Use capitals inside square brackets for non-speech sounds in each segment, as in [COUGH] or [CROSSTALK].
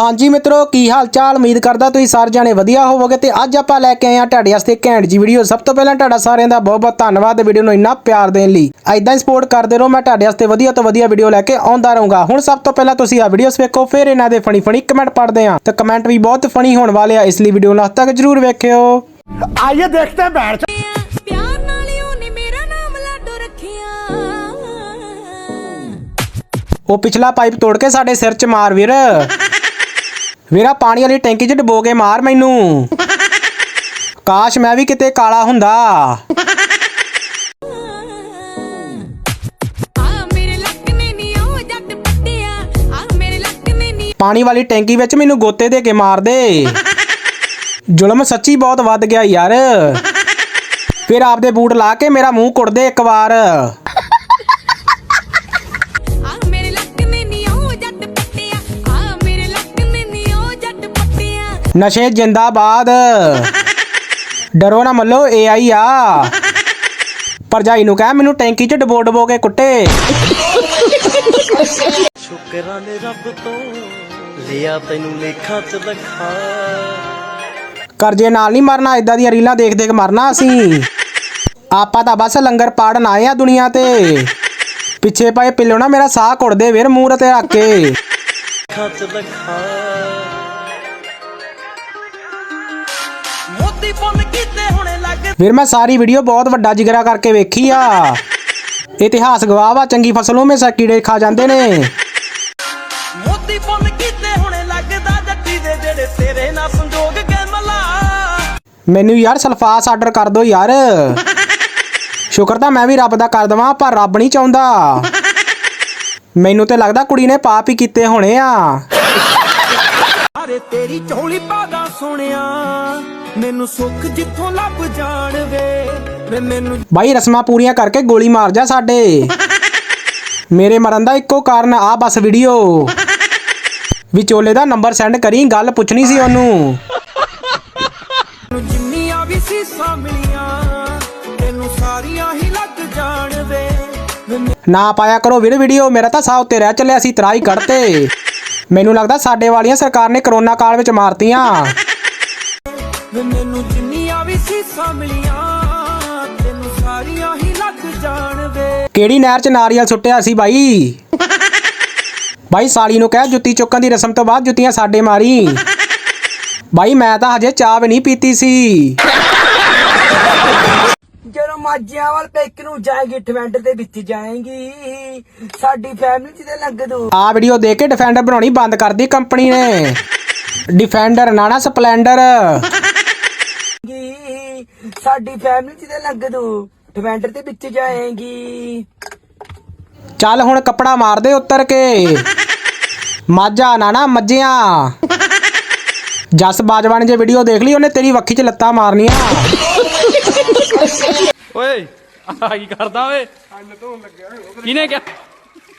ਹਾਂਜੀ ਮਿੱਤਰੋ ਕੀ ਹਾਲ ਚਾਲ ਉਮੀਦ ਕਰਦਾ ਤੁਸੀਂ ਸਾਰੇ ਜਾਣੇ ਵਧੀਆ ਹੋਵੋਗੇ ਤੇ ਅੱਜ ਆਪਾਂ ਲੈ ਕੇ ਆਏ ਆ ਤੁਹਾਡੇ ਵਾਸਤੇ ਘੈਂਟ ਜੀ ਵੀਡੀਓ ਸਭ ਤੋਂ ਪਹਿਲਾਂ ਤੁਹਾਡਾ ਸਾਰਿਆਂ ਦਾ ਬਹੁਤ ਬਹੁਤ ਧੰਨਵਾਦ ਵੀਡੀਓ ਨੂੰ ਇੰਨਾ ਪਿਆਰ ਦੇਣ ਲਈ। ਐਦਾਂ ਹੀ ਸਪੋਰਟ ਕਰਦੇ ਰਹੋ ਮੈਂ ਤੁਹਾਡੇ ਵਾਸਤੇ ਵਧੀਆ ਤੋਂ ਵਧੀਆ ਵੀਡੀਓ ਲੈ ਕੇ ਆਉਂਦਾ ਰਹੂੰਗਾ। ਹੁਣ ਸਭ ਤੋਂ ਪਹਿਲਾਂ ਤੁਸੀਂ ਆ ਵੀਡੀਓਸ ਵੇਖੋ ਫਿਰ ਇਹਨਾਂ ਦੇ ਫਣੀ ਫਣੀ ਕਮੈਂਟ ਪੜਦੇ ਆ ਤੇ ਕਮੈਂਟ ਵੀ ਬਹੁਤ ਫਣੀ ਹੋਣ ਵਾਲੇ ਆ ਇਸ ਲਈ ਵੀਡੀਓ ਨੂੰ ਹੱਦ ਤੱਕ ਜ਼ਰੂਰ ਵੇਖਿਓ। ਆਈਏ ਦੇਖਦੇ ਹਾਂ ਬੈਠ ਉਹ ਪਿਛਲਾ ਪਾਈਪ ਤੋੜ ਕੇ ਸਾਡੇ ਸਿਰ 'ਚ ਮਾਰ ਵੀਰ। ਵੀਰਾ ਪਾਣੀ ਵਾਲੀ ਟੈਂਕੀ 'ਚ ਡਬੋ ਕੇ ਮਾਰ ਮੈਨੂੰ। ਕਾਸ਼ ਮੈਂ ਵੀ ਕਿਤੇ ਕਾਲਾ ਹੁੰਦਾ। ਪਾਣੀ ਵਾਲੀ ਟੈਂਕੀ ਵਿੱਚ ਮੈਨੂੰ ਗੋਤੇ ਦੇ ਕੇ ਮਾਰ ਦੇ। ਜ਼ੁਲਮ ਸੱਚੀ ਬਹੁਤ ਵੱਧ ਗਿਆ ਯਾਰ। ਫਿਰ ਆਪਦੇ ਬੂਟ ਲਾ ਕੇ ਮੇਰਾ ਮੂੰਹ ਕੁੱਟਦੇ ਇੱਕ ਵਾਰ। ਨਸ਼ੇ ਜਿੰਦਾਬਾਦ। ਡਰੋ ਨਾ ਮੱਲੋ ਏਆਈ ਆ। ਭਰਜਾਈ ਨੂੰ ਕਹਿ ਮੈਨੂੰ ਟੈਂਕੀ 'ਚ ਡਬੋ ਡਬੋ ਕੇ ਕੁੱਟੇ। ਸ਼ੁਕਰਾਂ ਨੇ ਰੱਬ ਤੋਂ ਲਿਆ ਤੈਨੂੰ ਲੇਖਾਂ ਚ ਲਖਾ। ਕਰਜ਼ੇ ਨਾਲ ਨਹੀਂ ਮਰਨਾ ਇਦਾਂ ਦੀਆਂ ਰੀਲਾਂ ਦੇਖ ਦੇਖ ਮਰਨਾ ਅਸੀਂ। ਆਪਾਂ ਤਾਂ ਬਸ ਲੰਗਰ ਪਾੜਨ ਆਏ ਆ ਦੁਨੀਆ ਤੇ। ਪਿੱਛੇ ਪਏ ਪਿੱਲੋ ਨਾ ਮੇਰਾ ਸਾਹ ਘੁੱਟਦੇ ਵੀਰ ਮੂੰਹ ਤੇ ਰੱਖ ਕੇ। ਚ ਲਖਾ। ਮੋਤੀ ਪੁੰਨ ਕੀਤੇ ਹੁਣੇ ਲੱਗ ਵੀਰ ਮੈਂ ਸਾਰੀ ਵੀਡੀਓ ਬਹੁਤ ਵੱਡਾ ਜਿਗਰਾ ਕਰਕੇ ਵੇਖੀ ਆ। ਇਤਿਹਾਸ ਗਵਾਹ ਵਾ ਚੰਗੀ ਫਸਲੋਂ ਮੇ ਕੀੜੇ ਖਾ ਜਾਂਦੇ ਨੇ। ਮੋਤੀ ਪੁੰਨ ਕੀਤੇ ਹੁਣੇ ਲੱਗਦਾ ਜੱਟੀ ਦੇ ਜਿਹੜੇ ਤੇਰੇ ਨਾਲ ਸੰਜੋਗ ਕੇ ਮਲਾ ਮੈਨੂੰ ਯਾਰ ਸਲਫਾਸ ਆਰਡਰ ਕਰ ਦੋ ਯਾਰ। ਸ਼ੁਕਰ ਤਾਂ ਮੈਂ ਵੀ ਰੱਬ ਦਾ ਕਰ ਦਵਾਂ ਪਰ ਰੱਬ ਨਹੀਂ ਚਾਹੁੰਦਾ। ਮੈਨੂੰ ਤੇ ਲੱਗਦਾ ਕੁੜੀ ਨੇ ਪਾਪ ਹੀ ਕੀਤੇ ਹੋਣੇ ਆ। ਅਰੇ ਤੇਰੀ ਝੋਲੀ ਪਾਗਾ ਸੋਹਣਿਆ ਮੈਨੂੰ ਸੁੱਖ ਜਿੱਥੋਂ ਲੱਭ ਜਾਣ ਵੇ ਵੇ ਮੈਨੂੰ ਬਾਈ ਰਸਮਾਂ ਪੂਰੀਆਂ ਕਰਕੇ ਗੋਲੀ ਮਾਰ ਜਾ ਸਾਡੇ। ਮੇਰੇ ਮਰਨ ਦਾ ਇੱਕੋ ਕਾਰਨ ਆ ਬਸ ਵੀਡੀਓ ਵਿਚੋਲੇ ਦਾ ਨੰਬਰ ਸੈਂਡ ਕਰੀ ਗੱਲ ਪੁੱਛਣੀ ਸੀ ਉਹਨੂੰ। ਨੂੰ ਜਿੰਨੀਆਂ ਵੀ ਸੀਸਾਂ ਮਿਲੀਆਂ ਤੈਨੂੰ ਸਾਰੀਆਂ ਹੀ ਲੱਗ ਜਾਣ ਵੇ ਨਾ ਪਾਇਆ ਕਰੋ ਵੀਰ ਵੀਡੀਓ ਮੇਰਾ ਤਾਂ ਸਾਹ ਉੱਤੇ ਰਹਿ ਚੱਲਿਆ ਸੀ ਤਰਾਈ ਕੱਢਤੇ। ਮੈਨੂੰ ਲੱਗਦਾ ਸਾਡੇ ਵਾਲੀਆਂ ਸਰਕਾਰ ਨੇ ਕਰੋਨਾ ਕਾਲ ਵਿੱਚ ਮਾਰਤੀਆਂ। ਵੇ ਮੈਨੂੰ ਜਿੰਨੀਆਂ ਵੀ ਸੀਸਾਂ ਮਿਲੀਆਂ ਤੈਨੂੰ ਸਾਰੀਆਂ ਹੀ ਲੱਗ ਜਾਣ ਵੇ। ਕਿਹੜੀ ਨਹਿਰ 'ਚ ਨਾਰੀਅਲ ਸੁੱਟਿਆ ਸੀ ਬਾਈ? ਬਾਈ ਸਾਲੀ ਨੂੰ ਕਹਿ ਜੁੱਤੀ ਚੁੱਕਣ ਦੀ ਰਸਮ ਤੋਂ ਬਾਅਦ ਜੁੱਤੀਆਂ ਸਾਡੇ ਮਾਰੀ। ਬਾਈ ਮੈਂ ਤਾਂ ਹਜੇ ਚਾਹ ਵੀ ਨਹੀਂ ਪੀਤੀ ਸੀ। ਜਦੋਂ ਮਾਝਿਆਂ ਵਾਲ ਪੈਕ ਨੂੰ ਜਾਏਗੀ ਟਵੈਂਟ ਦੇ ਵਿੱਚ ਜਾਏਗੀ ਸਾਡੀ ਫੈਮਿਲੀ ਤੇ ਲੱਗ ਦੂ। ਆ ਵੀਡੀਓ ਦੇਖ ਕੇ ਡਿਫੈਂਡਰ ਬਣਾਉਣੀ ਬੰਦ ਕਰਦੀ ਕੰਪਨੀ ਨੇ। ਡਿਫੈਂਡਰ ਨਾ ਨਾ ਸਪਲੈਂਡਰ ਸਾਡੀ ਫੈਮਿਲੀ ਚ ਤੇ ਲੱਗ ਦੂ ਟਵੈਂਟ ਦੇ ਵਿੱਚ ਜਾਏਗੀ। ਚੱਲ ਹੁਣ ਕੱਪੜਾ ਮਾਰ ਦੇ ਉੱਤਰ ਕੇ। ਮਾਝਾ ਨਾ ਨਾ ਮੱਝਿਆਂ। ਜਸ ਬਾਜਵਾਨ ਜੇ ਵੀਡੀਓ ਦੇਖ ਲਈ ਉਹਨੇ ਤੇਰੀ ਵੱਖੀ 'ਚ ਲੱਤਾਂ ਮਾਰਨੀਆਂ। ਓਏ ਆ ਕੀ ਕਰਦਾ ਓਏ। ਕਿਹਨੇ ਕਿਹਾ?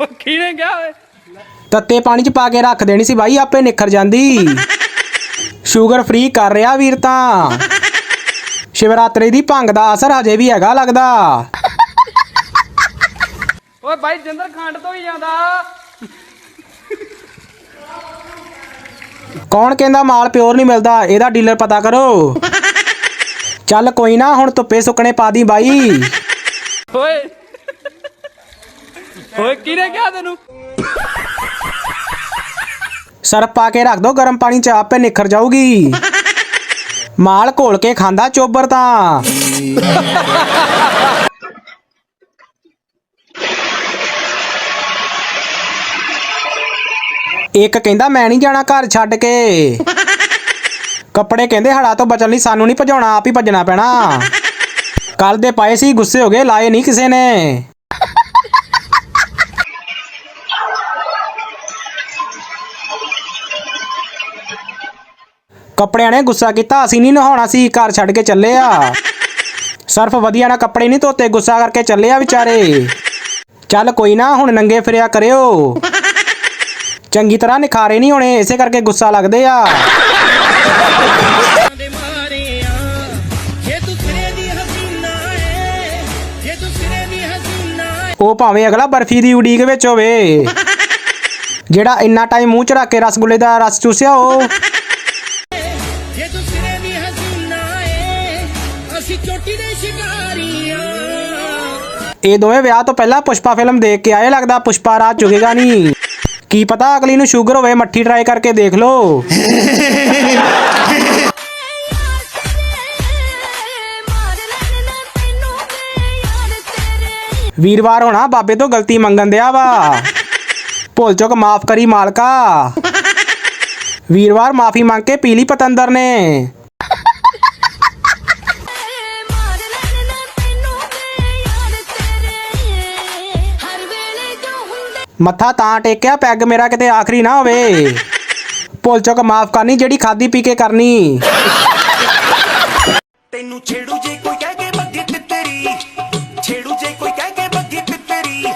ਉਹ ਕਿਹਨੇ ਕਿਹਾ ਓਏ? ਤੱਤੇ ਪਾਣੀ 'ਚ ਪਾ ਕੇ ਰੱਖ ਦੇਣੀ ਸੀ ਬਾਈ ਆਪੇ ਨਿਖਰ ਜਾਂਦੀ। ਸ਼ੂਗਰ ਫ੍ਰੀ ਕਰ ਰਿਹਾ ਵੀਰ ਤਾਂ। ਸ਼ਿਵਰਾਤਰੀ ਦੀ ਭੰਗ ਦਾ ਅਸਰ ਹਜੇ ਵੀ ਹੈਗਾ ਲੱਗਦਾ। ਓਏ ਬਾਈ ਜਿੰਦਰ ਖੰਡ ਤੋਂ ਹੀ ਜਾਂਦਾ ਕੌਣ ਕਹਿੰਦਾ ਮਾਲ ਪਿਓਰ ਨਹੀਂ ਮਿਲਦਾ? ਇਹਦਾ ਡੀਲਰ ਪਤਾ ਕਰੋ। ਚੱਲ ਕੋਈ ਨਾ ਹੁਣ ਧੁੱਪੇ ਸੁੱਕਣੇ ਪਾ ਦੀ ਬਾਈ। ਓਏ। ਓਏ ਕਿਹਨੇ ਕਿਹਾ ਤੈਨੂੰ? ਸਰਫ ਪਾ ਕੇ ਰੱਖ ਦੋ ਗਰਮ ਪਾਣੀ 'ਚ ਆਪੇ ਨਿਖਰ ਜਾਊਗੀ। ਮਾਲ ਘੋਲ ਕੇ ਖਾਂਦਾ ਚੋਬਰ ਤਾਂ। ਇੱਕ ਕਹਿੰਦਾ ਮੈਂ ਨਹੀਂ ਜਾਣਾ ਘਰ ਛੱਡ ਕੇ। ਕੱਪੜੇ ਕਹਿੰਦੇ ਹੜਾ ਤੋਂ ਬਚਣ ਲਈ ਸਾਨੂੰ ਨਹੀਂ ਭਜਾਉਣਾ, ਆਪ ਹੀ ਭੱਜਣਾ ਪੈਣਾ। ਕੱਲ ਦੇ ਪਾਏ ਸੀ, ਗੁੱਸੇ ਹੋ ਗਏ, ਲਾਏ ਨਹੀਂ ਕਿਸੇ ਨੇ। ਕੱਪੜਿਆਂ ਨੇ ਗੁੱਸਾ ਕੀਤਾ ਅਸੀਂ ਨਹੀਂ ਨਹਾਉਣਾ ਸੀ ਘਰ ਛੱਡ ਕੇ ਚੱਲੇ ਆ। ਸਰਫ ਵਧੀਆ ਨਾ ਕੱਪੜੇ ਨਹੀਂ ਧੋਤੇ ਗੁੱਸਾ ਕਰਕੇ ਚੱਲੇ ਆ ਵਿਚਾਰੇ। ਚੱਲ ਕੋਈ ਨਾ ਹੁਣ ਨੰਗੇ ਫਿਰਿਆ ਕਰਿਓ। ਚੰਗੀ ਤਰ੍ਹਾਂ ਨਿਖਾਰੇ ਨਹੀਂ ਹੋਣੇ ਇਸੇ ਕਰਕੇ ਗੁੱਸਾ ਲੱਗਦੇ ਆ। ਉਹ ਭਾਵੇਂ ਅਗਲਾ ਬਰਫੀ ਦੀ ਉਡੀਕ ਵਿੱਚ ਹੋਵੇ। ਜਿਹੜਾ ਇੰਨਾ ਟਾਈਮ ਮੂੰਹ ਚ ਰੱਖ ਕੇ ਰਸਗੁੱਲੇ ਦਾ ਰਸ ਚੂਸਿਆ ਉਹ ਚੋਟੀ ਦੇ ਸ਼ਿਕਾਰੀਆਂ। ਇਹ ਦੋਵੇਂ ਵਿਆਹ ਤੋਂ ਪਹਿਲਾਂ ਪੁਸ਼ਪਾ ਫਿਲਮ ਦੇਖ ਕੇ ਆਏ, ਲੱਗਦਾ ਪੁਸ਼ਪਾ ਰਾਜ ਚੁਗੇਗਾ ਨਹੀਂ ਕੀ ਪਤਾ ਅਗਲੀ ਨੂੰ ਸ਼ੂਗਰ ਹੋਵੇ, ਮੱਠੀ ਟਰਾਈ ਕਰਕੇ ਦੇਖ ਲਓ। ਵੀਰਵਾਰ ਹੋਣਾ, ਬਾਬੇ ਤੋਂ ਗਲਤੀ ਮੰਗਣ ਦਿਆ ਵਾ। ਭੁੱਲ ਚੁੱਕ ਮਾਫ ਕਰੀ ਮਾਲਕਾ। ਵੀਰਵਾਰ ਮਾਫੀ ਮੰਗ ਕੇ ਪੀਲੀ ਪਤੰਦਰ ਨੇ। ਮੱਥਾ ਤਾਂ ਟੇਕਿਆ ਪੈਗ ਮੇਰਾ ਕਿਤੇ ਆਖਰੀ ਨਾ ਹੋਵੇ। ਭੁੱਲ ਚੁੱਕ ਮਾਫ ਕਰਨੀ ਜਿਹੜੀ ਖਾਦੀ ਪੀ ਕੇ ਕਰਨੀ। ਤੈਨੂੰ ਛੇੜੂ ਜੇ ਕੋਈ ਕਹਿ ਕੇ ਬੱਗੀ ਤਿੱਤਰੀ ਛੇੜੂ ਜੇ ਕੋਈ ਕਹਿ ਕੇ ਬੱਗੀ ਤਿੱਤਰੀ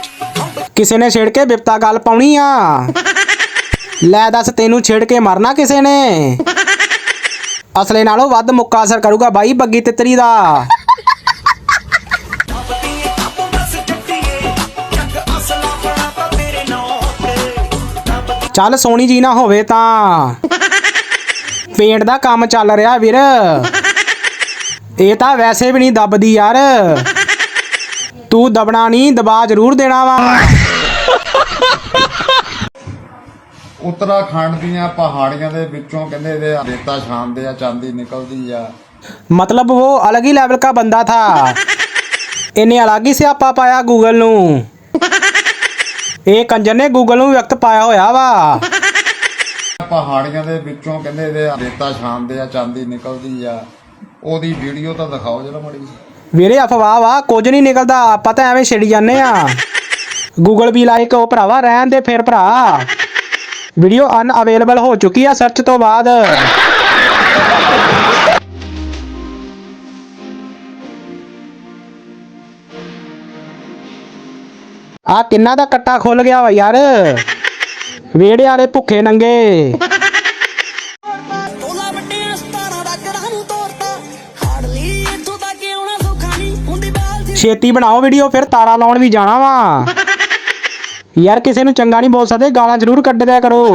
ਕਿਸੇ ਨੇ ਛੇੜ ਕੇ ਬਿਪਤਾ ਗੱਲ ਪਾਉਣੀ ਆ। ਲੈ ਦੱਸ ਤੈਨੂੰ ਛੇੜ ਕੇ ਮਰਨਾ ਕਿਸੇ ਨੇ? ਅਸਲੇ ਨਾਲੋਂ ਵੱਧ ਮੁੱਕਾ ਅਸਰ ਕਰੂਗਾ ਬਾਈ ਬੱਗੀ ਤਿੱਤਰੀ ਦਾ। ਚੱਲ ਸੋਹਣੀ ਜੀ ਨਾ ਹੋਵੇ ਤਾਂ। ਪੇਂਟ ਦਾ ਕੰਮ ਚੱਲ ਰਿਹਾ ਵੀਰ। ਇਹ ਤਾਂ ਵੈਸੇ ਵੀ ਨਹੀਂ ਦੱਬਦੀ ਯਾਰ। ਤੂੰ ਦਬਣਾ ਨਹੀਂ ਦਬਾ ਜ਼ਰੂਰ ਦੇਣਾ ਵਾ। ਉਤਰਾਖੰਡ ਦੀਆਂ ਪਹਾੜੀਆਂ ਦੇ ਵਿੱਚੋਂ ਕਹਿੰਦੇ ਇਹਦੇ ਰੇਤਾ ਛਾਂਦੇ ਆ ਚਾਂਦੀ ਨਿਕਲਦੀ ਆ। ਮਤਲਬ ਉਹ ਅਲੱਗ ਹੀ ਲੈਵਲ ਦਾ ਬੰਦਾ ਥਾ। ਇਹਨੇ ਅਲੱਗ ਹੀ ਸਿਆਪਾ ਪਾਇਆ ਗੂਗਲ ਨੂੰ। ਇਹ ਕੰਜਰ ਨੇ ਗੂਗਲ ਨੂੰ ਵਿਅਕਤ ਪਾਇਆ ਹੋਇਆ ਵਾ। ਪਹਾੜੀਆਂ ਦੇ ਵਿੱਚੋਂ ਕਹਿੰਦੇ ਇਹਦੇ ਰੇਤਾ ਛਾਨਦੇ ਆ ਚਾਂਦੀ ਨਿਕਲਦੀ ਆ। ਉਹਦੀ ਵੀਡੀਓ ਤਾਂ ਦਿਖਾਓ ਜਰਾ ਮੜੀ ਵੀਰੇ ਅਫਵਾਹ ਵਾ ਕੁਝ ਨਹੀਂ ਨਿਕਲਦਾ ਆਪਾਂ ਤਾਂ ਐਵੇਂ ਛਿੜੀ ਜਾਂਦੇ ਆ। ਗੂਗਲ ਵੀ ਲਾਈਕ ਉਹ ਭਰਾਵਾ ਰਹਿਣ ਦੇ ਫਿਰ ਭਰਾ। ਵੀਡੀਓ ਅਨਅਵੇਲੇਬਲ ਹੋ ਚੁੱਕੀ ਆ ਸਰਚ ਤੋਂ ਬਾਅਦ। ਆ ਕਿੰਨਾ ਦਾ ਕੱਟਾ ਖੁੱਲ ਗਿਆ ਵਾ ਯਾਰ? ਵੇੜੇ ਵਾਲੇ ਭੁੱਖੇ ਨੰਗੇ। ਤੋਲਾ ਵੱਟਿਆ 17 ਦਾ ਕੜਾ ਨੂੰ ਤੋਰਤਾ। ਹਾਰਡਲੀ ਇੱਥੋਂ ਤੱਕ ਆਉਣਾ ਸੌਖਾ ਨਹੀਂ। ਹੁੰਦੀ ਬਾਲ ਦੀ ਛੇਤੀ ਬਣਾਓ ਵੀਡੀਓ ਫਿਰ ਤਾਰਾ ਲਾਉਣ ਵੀ ਜਾਣਾ ਵਾ। ਯਾਰ ਕਿਸੇ ਨੂੰ ਚੰਗਾ ਨਹੀਂ ਬੋਲ ਸਕਦੇ ਗਾਲਾਂ ਜ਼ਰੂਰ ਕੱਢ ਦਿਆ ਕਰੋ।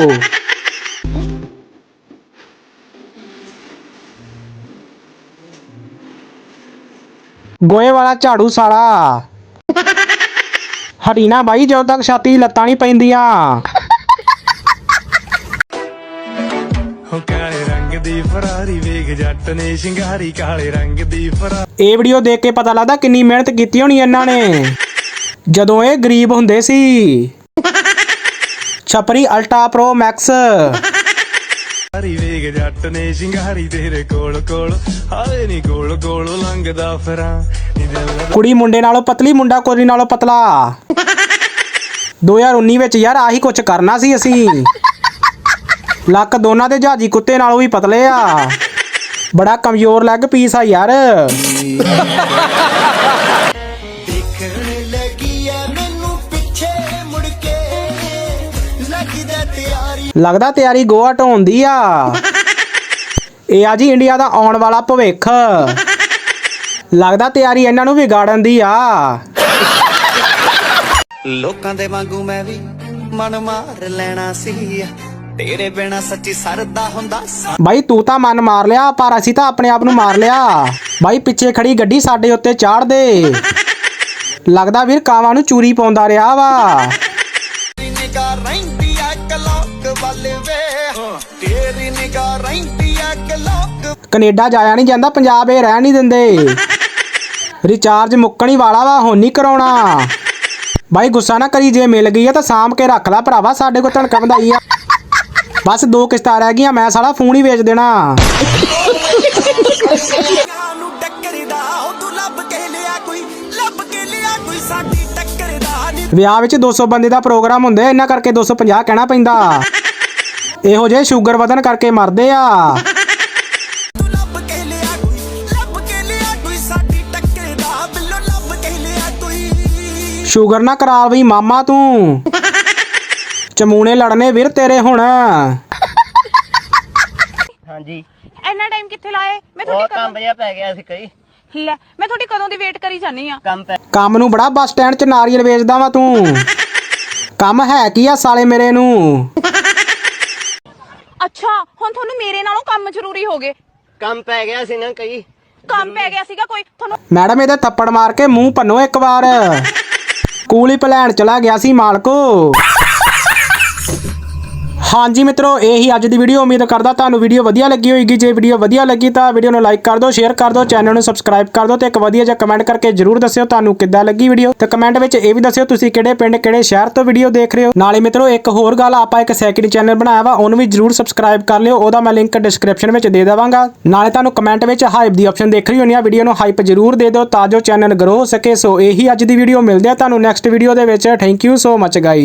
ਗੋਏ ਵਾਲਾ ਝਾੜੂ ਸਾਲਾ। ਹਰੀਨਾ ਬਾਈ ਜਦੋਂ ਤੱਕ ਛਾਤੀ ਲੱਤਾਂ ਨਹੀਂ ਪੈਂਦੀਆਂ। ਹੋ ਕਾਲੇ ਰੰਗ ਦੀ ਫਰਾਰੀ ਵੇਖ ਜੱਟ ਨੇ ਸ਼ਿੰਗਾਰੀ ਕਾਲੇ ਰੰਗ ਦੀ ਫਰਾਰੀ ਇਹ ਵੀਡੀਓ ਦੇਖ ਕੇ ਪਤਾ ਲੱਗਦਾ ਕਿੰਨੀ ਮਿਹਨਤ ਕੀਤੀ ਹੋਣੀ ਇਹਨਾਂ ਨੇ। ਜਦੋਂ ਇਹ ਗਰੀਬ ਹੁੰਦੇ ਸੀ। ਛਪਰੀ ਅਲਟਾ ਪ੍ਰੋ ਮੈਕਸ। ਵੇਖ ਜੱਟ ਨੇ ਸ਼ਿੰਗਾਰੀ ਤੇਰੇ ਕੋਲ ਕੋਲ। ਹਾਏ ਨੀ ਕੋਲ ਕੋਲ ਲੰਘਦਾ ਫਿਰਾਂ। ਕੁੜੀ ਮੁੰਡੇ ਨਾਲੋਂ ਪਤਲੀ, ਮੁੰਡਾ ਕੋਰੀ ਨਾਲੋਂ ਪਤਲਾ। 2019 ਵਿੱਚ ਯਾਰ ਆਹੀ ਕੁਝ ਕਰਨਾ ਸੀ ਅਸੀਂ। ਲੱਕ ਦੋਨਾਂ ਦੇ ਜਹਾਜੀ ਕੁੱਤੇ ਨਾਲੋਂ ਵੀ ਪਤਲੇ ਆ। ਬੜਾ ਕਮਜ਼ੋਰ ਲੈਗ ਪੀਸ ਆ ਯਾਰ। ਲੱਗਦਾ ਤਿਆਰੀ ਗੋਆ ਢੋਣ ਦੀ ਆ। ਇਹ ਆ ਜੀ ਇੰਡੀਆ ਦਾ ਆਉਣ ਵਾਲਾ ਭਵਿੱਖ। ਲੱਗਦਾ ਤਿਆਰੀ ਇਹਨਾਂ ਨੂੰ ਵਿਗਾੜਨ ਦੀ ਆ। ਲੋਕਾਂ ਦੇ ਵਾਂਗੂ ਮੈਂ ਵੀ ਮਨ ਮਾਰ ਲੈਣਾ ਸੀ। ਤੇਰੇ ਬਿਨਾ ਸੱਚੀ ਸਰਦਾ ਹੁੰਦਾ। ਬਾਈ ਤੂੰ ਤਾਂ ਮਨ ਮਾਰ ਲਿਆ ਪਰ ਅਸੀਂ ਤਾਂ ਆਪਣੇ ਆਪ ਨੂੰ ਮਾਰ ਲਿਆ। ਬਾਈ ਪਿੱਛੇ ਖੜੀ ਗੱਡੀ ਸਾਡੇ ਉੱਤੇ ਚਾੜ ਦੇ। ਲੱਗਦਾ ਵੀਰ ਕਾਵਾਂ ਨੂੰ ਚੂਰੀ ਪਾਉਂਦਾ ਰਿਹਾ ਵਾ। ਰਹਿੰਦੀ ਐ ਕੈਨੇਡਾ ਜਾਇਆ ਨਹੀਂ ਜਾਂਦਾ ਪੰਜਾਬ ਇਹ ਰਹਿਣ ਨਹੀਂ ਦਿੰਦੇ। ਰਿਚਾਰਜ ਮੁੱਕਣ ਹੀ ਵਾਲਾ ਵਾ ਹੁਣ ਕਰਾਉਣਾ। ਬਾਈ ਗੁੱਸਾ ਨਾ ਕਰੀ ਜੇ ਮਿਲ ਗਈ ਆ ਤਾਂ ਸਾਂਭ ਕੇ ਰੱਖ ਲੈ ਭਰਾਵਾ ਸਾਡੇ ਕੋਲ ਧਣਕਾ ਵਧਾਈ ਆ। ਬਸ ਦੋ ਕਿਸ਼ਤਾਂ ਰਹਿ ਗਈਆਂ ਮੈਂ ਸਾਲਾ ਫੋਨ ਹੀ ਵੇਚ ਦੇਣਾ। ਨੂੰ ਟੱਕਰਦਾ ਉਹ ਤੂੰ ਲੱਭ ਕੇ ਲਿਆ ਕੋਈ ਲੱਭ ਕੇ ਲਿਆ ਕੋਈ ਸਾਡੀ ਟੱਕਰਦਾ ਨੀ। ਵਿਆਹ ਵਿੱਚ 200 ਬੰਦੇ ਦਾ ਪ੍ਰੋਗਰਾਮ ਹੁੰਦਾ ਇਹਨਾਂ ਕਰਕੇ 250 ਕਹਿਣਾ ਪੈਂਦਾ। ਇਹੋ ਜਿਹੇ ਸ਼ੂਗਰ ਵਧਨ ਕਰਕੇ ਮਰਦੇ ਆ। ਸ਼ੂਗਰ ਨਾ ਕਰਾ ਵੀ ਮਾਮਾ ਤੂੰ। ਚਮੂਨੇ ਲੜਨੇ ਵੀਰ ਤੇਰੇ ਹੁਣ। ਹਾਂਜੀ। ਇੰਨਾ ਟਾਈਮ ਕਿੱਥੇ ਲਾਏ? ਮੈਂ ਉਹ ਤੁਹਾਡੀ ਕੰਮ ਜਿਹਾ ਪੈ ਗਿਆ ਸੀ ਕਈ। ਕਦੋਂ ਲੈ ਮੈਂ ਤੁਹਾਡੀ ਕਦੋਂ ਦੀ ਵੇਟ ਕਰੀ ਜਾਨੀ ਆ? ਕੰਮ ਪੈ ਕੰਮ ਨੂੰ ਬੜਾ ਬੱਸ ਸਟੈਂਡ 'ਚ ਨਾਰੀਅਲ ਵੇਚਦਾ ਵਾ ਤੂੰ। ਕੰਮ ਹੈ ਕੀ ਆ ਸਾਲੇ ਮੇਰੇ ਨੂੰ? ਅੱਛਾ ਹੁਣ ਤੁਹਾਨੂੰ ਮੇਰੇ ਨਾਲੋਂ ਕੰਮ ਜ਼ਰੂਰੀ ਹੋ ਗਏ। ਕੰਮ ਪੈ ਗਿਆ ਸੀ ਨਾ ਕਈ। ਕੰਮ ਪੈ ਗਿਆ ਸੀਗਾ ਕੋਈ ਤੁਹਾਨੂੰ ਮੈਡਮ ਇਹਦੇ ਥੱਪੜ ਮਾਰ ਕੇ ਮੂੰਹ ਭੰਨੋ ਇੱਕ ਵਾਰ। [LAUGHS] ਕੂਲੀ ਪਲਾਨ ਚਲਾ ਗਿਆ ਸੀ ਮਾਲਕੋ। ਹਾਂਜੀ ਮਿੱਤਰੋ, ਇਹੀ ਅੱਜ ਦੀ ਵੀਡੀਓ ਉਮੀਦ ਕਰਦਾ ਤੁਹਾਨੂੰ ਵੀਡੀਓ ਵਧੀਆ ਲੱਗੀ ਹੋਏਗੀ ਜੇ ਵੀਡੀਓ ਵਧੀਆ ਲੱਗੀ ਤਾਂ ਵੀਡੀਓ ਨੂੰ ਲਾਈਕ ਕਰ ਦਿਓ ਸ਼ੇਅਰ ਕਰ ਦਿਓ ਚੈਨਲ ਨੂੰ ਸਬਸਕ੍ਰਾਈਬ ਕਰ ਦਿਓ ਤੇ ਇੱਕ ਵਧੀਆ ਜਿਹਾ ਕਮੈਂਟ ਕਰਕੇ ਜਰੂਰ ਦੱਸਿਓ ਤੁਹਾਨੂੰ ਕਿੱਦਾਂ ਲੱਗੀ ਵੀਡੀਓ ਤੇ ਕਮੈਂਟ ਵਿੱਚ ਇਹ ਵੀ ਦੱਸਿਓ ਤੁਸੀਂ ਕਿਹੜੇ ਪਿੰਡ, ਕਿਹੜੇ ਸ਼ਹਿਰ ਤੋਂ ਵੀਡੀਓ ਦੇਖ ਰਹੇ ਹੋ। ਨਾਲੇ ਮਿੱਤਰੋ, ਇੱਕ ਹੋਰ ਗੱਲ ਆਪਾਂ ਇੱਕ ਸੈਕਿੰਡ ਚੈਨਲ ਬਣਾਇਆ ਵਾ, ਉਹਨੂੰ ਵੀ ਜਰੂਰ ਸਬਸਕ੍ਰਾਈਬ ਕਰ ਲਿਓ, ਉਹਦਾ ਮੈਂ ਲਿੰਕ ਡਿਸਕ੍ਰਿਪਸ਼ਨ ਵਿੱਚ ਦੇ ਦੇਵਾਂਗਾ। ਨਾਲੇ ਤੁਹਾਨੂੰ ਕਮੈਂਟ ਵਿੱਚ ਹਾਈਪ ਦੀ ਆਪਸ਼ਨ ਦੇਖ ਰਹੀ ਹੋਣੀ ਆ ਵੀਡੀਓ ਨੂੰ ਹਾਈਪ ਜਰੂਰ ਦੇ ਦਿਓ ਤਾਂ ਜੋ ਚੈਨਲ ਗਰੋ ਹੋ ਸਕੇ। ਸੋ ਇਹੀ ਅੱਜ ਦੀ ਵੀਡੀਓ ਮਿਲਦੇ ਆ ਤੁਹਾਨੂੰ ਨੈਕਸਟ ਵੀਡੀਓ ਦੇ ਵਿੱਚ। Thank you so much guys